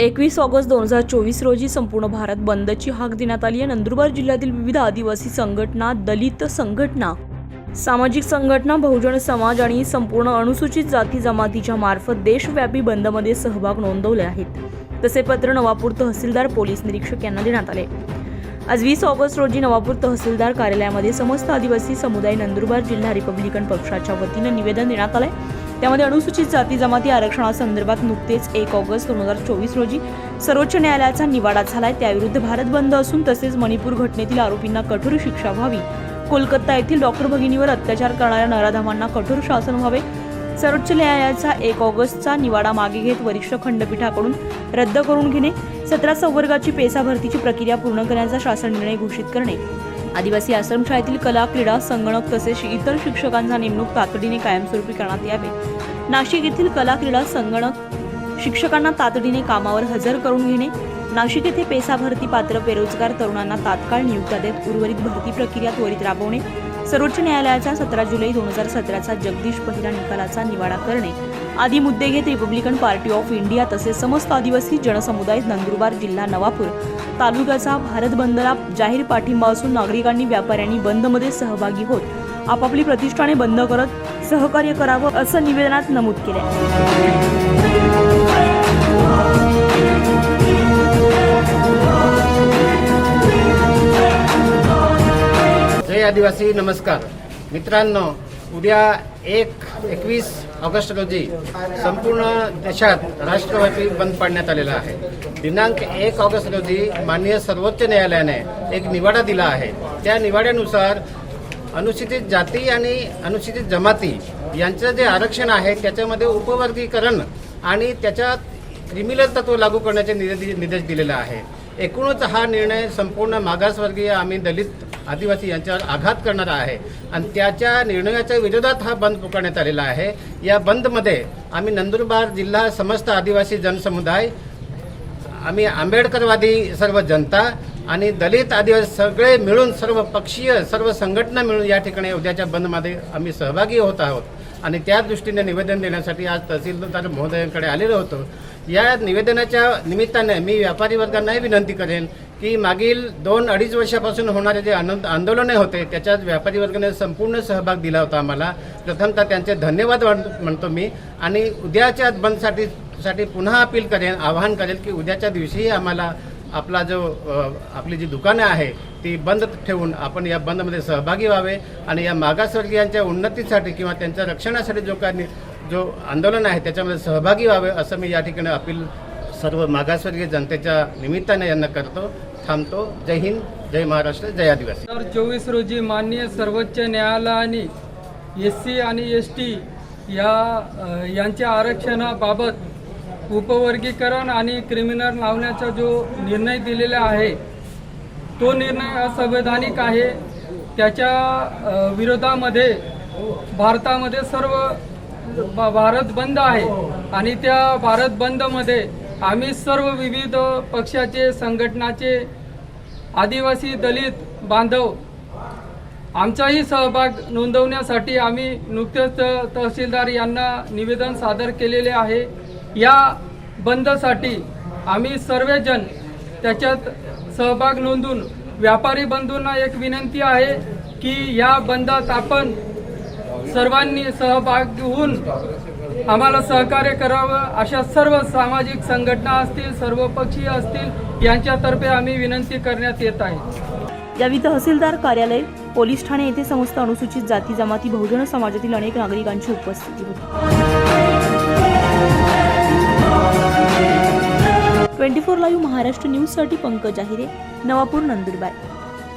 एकवीस ऑगस्ट दोन हजार चोवीस रोजी संपूर्ण भारत बंदची हाक देण्यात आली आहे. नंदुरबार जिल्ह्यातील विविध आदिवासी संघटना दलित संघटना सामाजिक संघटना बहुजन समाज आणि संपूर्ण अनुसूचित जाती जमातीच्या मार्फत देशव्यापी बंदमध्ये सहभाग नोंदवले आहेत. तसे पत्र नवापूर तहसीलदार पोलीस निरीक्षक यांना देण्यात आले. आज वीस ऑगस्ट रोजी नवापूर तहसीलदार कार्यालयामध्ये समस्त आदिवासी समुदाय नंदुरबार जिल्हा रिपब्लिकन पक्षाच्या वतीनं निवेदन देण्यात आलं आहे त्यामध्ये अनुसूचित जाती जमाती आरक्षणासंदर्भात नुकतेच एक ऑगस्ट दोन हजार चोवीस रोजी सर्वोच्च न्यायालयाचा निवाडा झालाय. त्याविरुद्ध भारत बंद असून तसेच मणिपूर घटनेतील आरोपींना कठोर शिक्षा व्हावी. कोलकाता येथील डॉक्टर भगिनीवर अत्याचार करणाऱ्या नराधामांना कठोर शासन व्हावे. सर्वोच्च न्यायालयाचा एक ऑगस्टचा निवाडा मागे घेत वरिष्ठ खंडपीठाकडून रद्द करून घेणे. सतरा संवर्गाची पेसा भरतीची प्रक्रिया पूर्ण करण्याचा शासन निर्णय घोषित करणे. आदिवासी आश्रमशाळेतील कला क्रीडा संगणक तसेच इतर शिक्षकांचा नेमणूक तातडीने कायमस्वरूपी करण्यात यावे. नाशिक येथील कला क्रीडा संगणक शिक्षकांना तातडीने कामावर हजर करून घेणे नाशिक येथे पेसा भरती पात्र बेरोजगार तरुणांना तात्काळ नियुक्त्या देत उर्वरित भरती प्रक्रिया त्वरित राबवणे सर्वोच्च न्यायालयाचा सतरा जुलै दोन हजार सतराचा जगदीश पहिला निकालाचा निवाडा करणे. आदी मुद्दे घेत रिपब्लिकन पार्टी ऑफ इंडिया तसेच समस्त आदिवासी जनसमुदाय नंदुरबार जिल्हा नवापूर तालुक्याचा भारत बंदला जाहीर पाठिंबा असून नागरिकांनी व्यापाऱ्यांनी बंदमध्ये सहभागी होत आपापली प्रतिष्ठाने बंद करत सहकार्य करावं असं निवेदनात नमूद केलं आदिवासी नमस्कार. मित्रांनो उद्या एक एकवीस ऑगस्ट रोजी संपूर्ण देशात राष्ट्रव्यापी बंद पाडण्यात आलेला आहे. दिनांक एक ऑगस्ट रोजी माननीय सर्वोच्च न्यायालयाने एक निवाडा दिला आहे. त्या निवाड्यानुसार अनुसूचित जाती आणि अनुसूचित जमाती यांचं जे आरक्षण आहे त्याच्यामध्ये उपवर्गीकरण आणि त्याच्यात क्रिमिनल तत्व लागू करण्याचे निर्देश दिलेला आहे. एकूणच हा निर्णय संपूर्ण मागासवर्गीय आम्ही दलित आदिवासी यांच्यावर आघात करणारा आहे. आणि त्याच्या निर्णयाच्या विरोधात हा बंद पुकारण्यात आलेला आहे. या बंदमध्ये आम्ही नंदुरबार जिल्हा समस्त आदिवासी जनसमुदाय आम्ही आंबेडकरवादी सर्व जनता आणि दलित आदिवासी सगळे मिळून सर्व पक्षीय सर्व संघटना मिळून या ठिकाणी उद्याच्या बंदमध्ये आम्ही सहभागी होत आहोत. आणि त्या दृष्टीने निवेदन देण्यासाठी आज तहसीलदार महोदयांकडे आलेलो होतो. या निवेदनाच्या निमित्ताने मी व्यापारी वर्गांनाही विनंती करेन की मागील दोन अडीच वर्षापासून होणारे जे आनंद आंदोलने होते त्याच्यात व्यापारी वर्गाने संपूर्ण सहभाग दिला होता आम्हाला. प्रथमतः त्यांचे धन्यवाद म्हणतो मी. आणि उद्याच्या बंदसाठी साठी पुन्हा अपील करेन आवाहन करेन की उद्याच्या दिवशीही आम्हाला आपला जो आपली जी दुकानं आहे ती बंद ठेवून आपण या बंदमध्ये सहभागी व्हावे. आणि या मागासवर्गीयांच्या उन्नतीसाठी किंवा त्यांच्या रक्षणासाठी जो काही जो आंदोलन आहे त्याच्यामध्ये सहभागी व्हावे असं मी या ठिकाणी अपील सर्व मागासवर्गीय जनतेच्या निमित्ताने यांना करतो थांबतो. जय हिंद जय महाराष्ट्र जय आदिवासी. दोन हजार चोवीस रोजी माननीय सर्वोच्च न्यायालयाने एस सी आणि एस टी या यांच्या आरक्षणाबाबत उपवर्गीकरण आणि क्रिमिनल लावण्याचा जो निर्णय दिलेला आहे तो निर्णय असंवैधानिक आहे. त्याच्या विरोधामध्ये भारतामध्ये सर्व भारत बंद आहे आणि त्या भारत बंदमध्ये आम्ही सर्व विविध पक्षाचे संघटनाचे आदिवासी दलित बांधव आमचाही सहभाग नोंदवण्यासाठी आम्ही नुकतेच तहसीलदार यांना निवेदन सादर केलेले आहे. या बंदसाठी आम्ही सर्वजण त्याच्यात सहभाग नोंदून व्यापारी बंधूंना एक विनंती आहे की या बंदात आपण सर्वांनी सहभाग होऊन आम्हाला सहकार्य करावं अशा सर्व सामाजिक संघटना असतील सर्वपक्षीय असतील यांच्यातर्फे आम्ही विनंती करण्यात येत आहे. यावेळी तहसीलदार कार्यालय पोलीस ठाणे येथे समस्त अनुसूचित जाती जमाती बहुजन समाजातील अनेक नागरिकांची उपस्थिती होती. ट्वेंटी फोर लाईव्ह महाराष्ट्र न्यूजसाठी पंकज आहिरे नवापूर नंदुरबार.